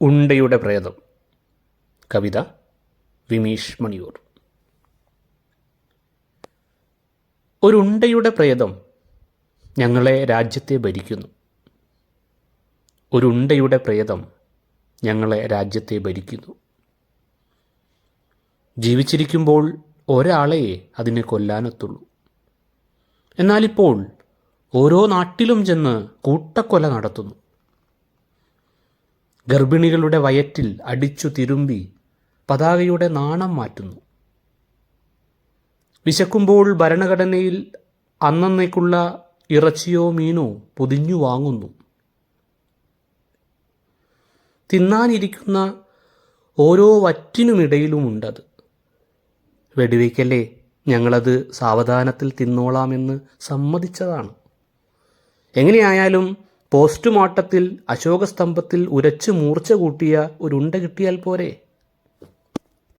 ഉണ്ടയുടെ പ്രേതം. കവിത വിമീഷ് മണിയൂർ. ഒരു ഉണ്ടയുടെ പ്രേതം ഞങ്ങളെ രാജ്യത്തെ ഭരിക്കുന്നു. ഒരു ഉണ്ടയുടെ പ്രേതം ഞങ്ങളെ രാജ്യത്തെ ഭരിക്കുന്നു. ജീവിച്ചിരിക്കുമ്പോൾ ഒരാളെ അതിനെ കൊല്ലാനെത്തുള്ളൂ. എന്നാലിപ്പോൾ ഓരോ നാട്ടിലും ചെന്ന് കൂട്ടക്കൊല നടത്തുന്നു. ഗർഭിണികളുടെ വയറ്റിൽ അടിച്ചു തിരുമ്പി പതാകയുടെ നാണം മാറ്റുന്നു. വിശക്കുമ്പോൾ ഭരണഘടനയിൽ അന്നന്നേക്കുള്ള ഇറച്ചിയോ മീനോ പൊതിഞ്ഞു വാങ്ങുന്നു. തിന്നാനിരിക്കുന്ന ഓരോ വറ്റിനുമിടയിലുമുണ്ടത്. വെടിവയ്ക്കല്ലേ ഞങ്ങളത് സാവധാനത്തിൽ തിന്നോളാമെന്ന് സമ്മതിച്ചതാണ്. എങ്ങനെയായാലും പോസ്റ്റ്മോർട്ടത്തിൽ അശോകസ്തംഭത്തിൽ ഉരച്ചു മൂർച്ച കൂട്ടിയ ഒരുണ്ട കിട്ടിയാൽ പോരെ?